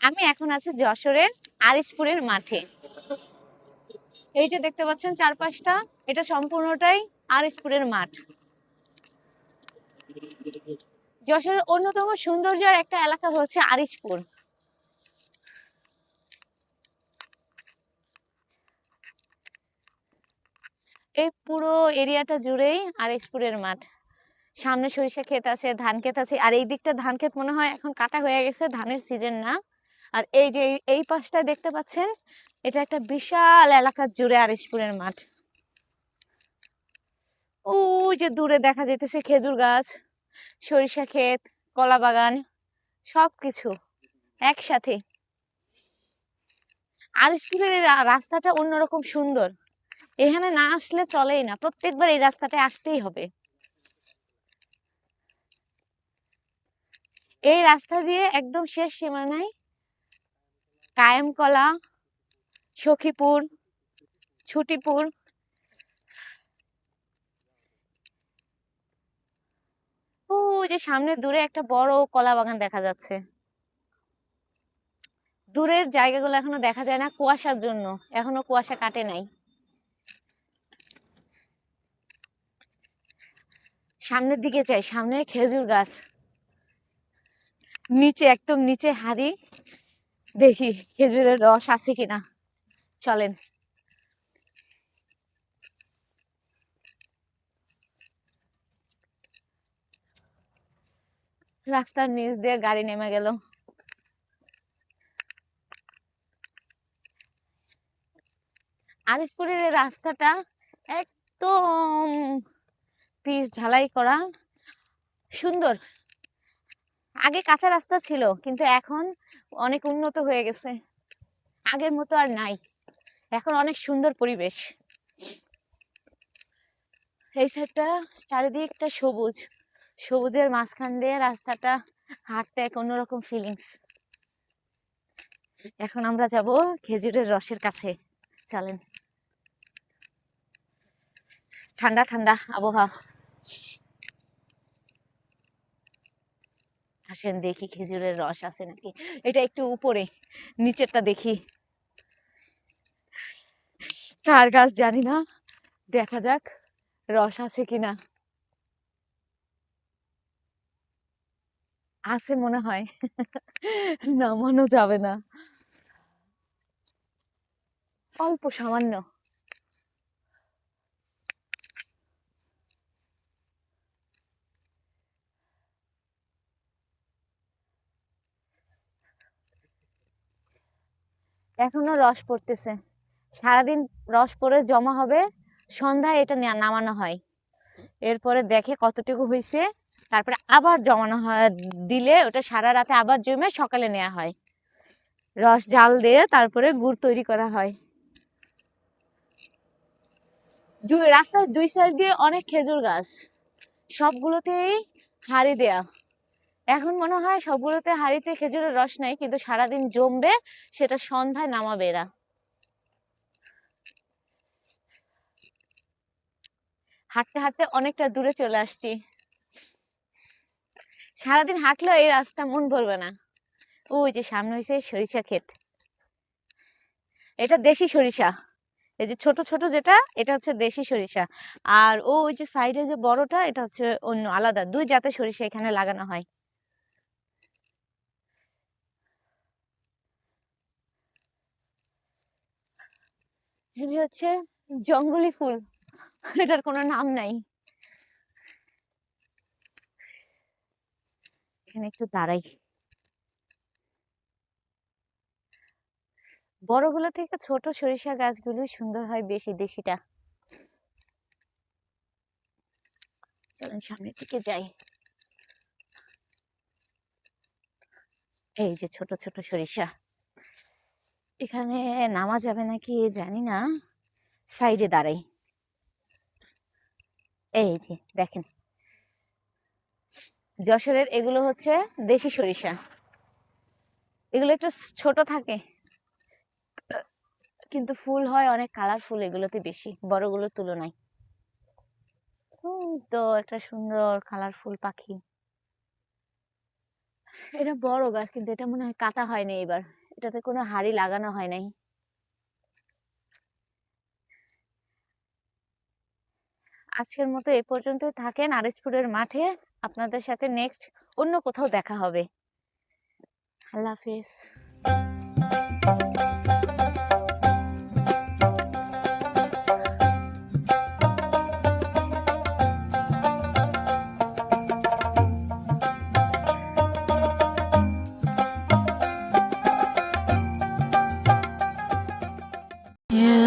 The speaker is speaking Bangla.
আমি এখন আছি যশোরের আরিসপুরের মাঠে। এই যে দেখতে পাচ্ছেন চারপাশটা, এটা সম্পূর্ণটাই আরিসপুরের মাঠ। যশোরের অন্যতম সৌন্দর্যের একটা এলাকা হচ্ছে আরিসপুর এই পুরো এরিয়াটা জুড়েই আরিসপুরের মাঠ। সামনে সরিষা ক্ষেত আছে, ধান ক্ষেত আছে, আর এই দিকটা ধান ক্ষেত মনে হয় এখন কাটা হয়ে গেছে, ধানের সিজন না। আর এই যে এই- পাশটা দেখতে পাচ্ছেন, এটা একটা বিশাল এলাকা জুড়ে আরিসপুরের মাঠ। ওই যে দূরে দেখা যাইতেছে খেজুর গাছ, সরিষা ক্ষেত, কলা বাগান সব কিছু একসাথে। আরিসপুরের এই রা- রাস্তাটা অন্যরকম সুন্দর। এখানে না আসলে চলেই না, প্রত্যেকবার এই রাস্তাটায় আসতেই হবে। এই রাস্তা দিয়ে একদম শেষ সীমানায় কায়েমকলা, সখীপুর, ছুটিপুর। ও যে সামনে দূরে একটা বড় কলা বাগান দেখা যাচ্ছে। দূরের জায়গাগুলো এখনও দেখা যায় না কুয়াশার জন্য। এখনও কুয়াশা কাটে নাই। সামনের দিকে চাই সামনে খেজুর গাছ। নিচে, একদম নিচে হাড়ি। দেখি খেজুরের রস আছে কিনা। চলেন। রাস্তার নিচ দিয়ে গাড়ি নেমে গেল। আরিসপুরের এই রাস্তাটা একদম পিচ ঢালাই করা সুন্দর। আগে কাঁচা রাস্তা ছিল, কিন্তু এখন অনেক উন্নত হয়ে গেছে। আগের মতো আর নাই। এখন অনেক সুন্দর পরিবেশ। এই সাইডটা চারিদিকটা সবুজ। সবুজের মাঝখান দিয়ে রাস্তাটা হাঁটতে এক অন্যরকম ফিলিংস এখন আমরা যাব খেজুরের রসের কাছে। চলেন। ঠান্ডা ঠান্ডা আবহাওয়া। আসেন, দেখি খেজুরের রস আছে নাকি। এটা একটু উপরে, নিচেরটা দেখি। কার গাছ জানি না, দেখা যাক রস আছে কিনা। আছে মনে হয়, নামানো যাবে না। অল্প সামান্য। এখনও রস পড়তেছে। সারাদিন রস পড়ে জমা হবে, সন্ধ্যায় এটা নামানো হয়। এরপরে দেখে কতটুকু হয়েছে তারপরে আবার জমানো হয়, দিলে ওটা সারা রাতে আবার জমে সকালে নেওয়া হয়। রস জাল দিয়ে তারপরে গুড় তৈরি করা হয়। দুই রাস্তার দুই সাইড দিয়ে অনেক খেজুর গাছ। সবগুলোতেই হাড়ি দেয়া। এখন মনে হয় সবগুলোতে হাড়িতে খেজুরের রস নাই, কিন্তু সারাদিন জমবে, সেটা সন্ধ্যায় নামাবে এরা। হাঁটতে হাঁটতে অনেকটা দূরে চলে আসছি। সারাদিন হাঁটলেও এই রাস্তা মন ভরবে না। ওই যে সামনে হয়েছে সরিষা ক্ষেত। এটা দেশি সরিষা। এই যে ছোট ছোট যেটা, এটা হচ্ছে দেশি সরিষা। আর ও ওই যে সাইডে যে বড়টা, এটা হচ্ছে অন্য আলাদা। দুই জাতের সরিষা এখানে লাগানো হয়। এটি হচ্ছে জঙ্গলি ফুল। এটার কোনো নাম নাই। এখানে একটু দাঁড়াই। বড়গুলো থেকে ছোট সরিষা গাছগুলো সুন্দর হয় বেশি দেশিটা। চলেন সামনের দিকে যাই। এই যে ছোট ছোট সরিষা। এখানে নামা যাবে নাকি জানি না। সাইডে দাঁড়াই। এই যে, দেখেন। যশোরের এগুলো হচ্ছে দেশি সরিষা। এগুলো একটু ছোট থাকে। কিন্তু ফুল হয়, অনেক কালারফুল, এগুলোতে বেশি, বড়গুলোর তুলনায়। তো একটা সুন্দর, কালারফুল পাখি। এটা বড় গাছ, কিন্তু এটা মনে হয় কাটা হয়নি এবার। এটাতে কোনো হাড়ি লাগানো হয় নাই। আজকের মতো এ পর্যন্ত থাকেন আরেশপুরের মাঠে। আপনাদের সাথে নেক্সট অন্য কোথাও দেখা হবে। আল্লাহ হাফিজ। Yeah.